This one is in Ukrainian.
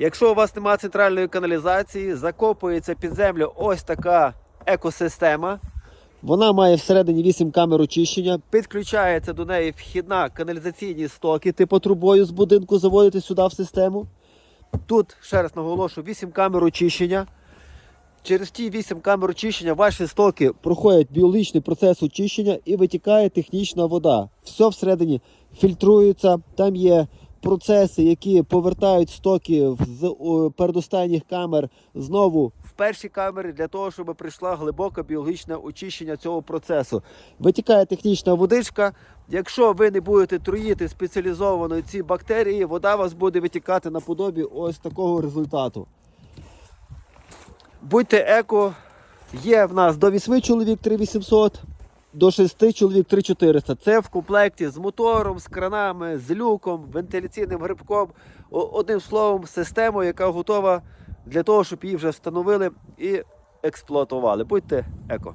Якщо у вас немає центральної каналізації, закопується під землю ось така екосистема. Вона має всередині 8 камер очищення, підключається до неї вхідна каналізаційні стоки, типу трубою з будинку заводити сюди в систему. Тут, ще раз наголошую, 8 камер очищення. Через ті 8 камер очищення ваші стоки проходять біологічний процес очищення і витікає технічна вода. Все всередині фільтрується, там є процеси, які повертають стоки з передостанніх камер знову в перші камери для того, щоб прийшла глибоке біологічне очищення цього процесу. Витікає технічна водичка. Якщо ви не будете труїти спеціалізовано ці бактерії, вода вас буде витікати наподобі ось такого результату. Будьте еко, є в нас до 8 чоловік 3800, до 6 чоловік 3400. Це в комплекті з мотором, з кранами, з люком, вентиляційним грибком. Одним словом, система, яка готова для того, щоб її вже встановили і експлуатували. Будьте еко.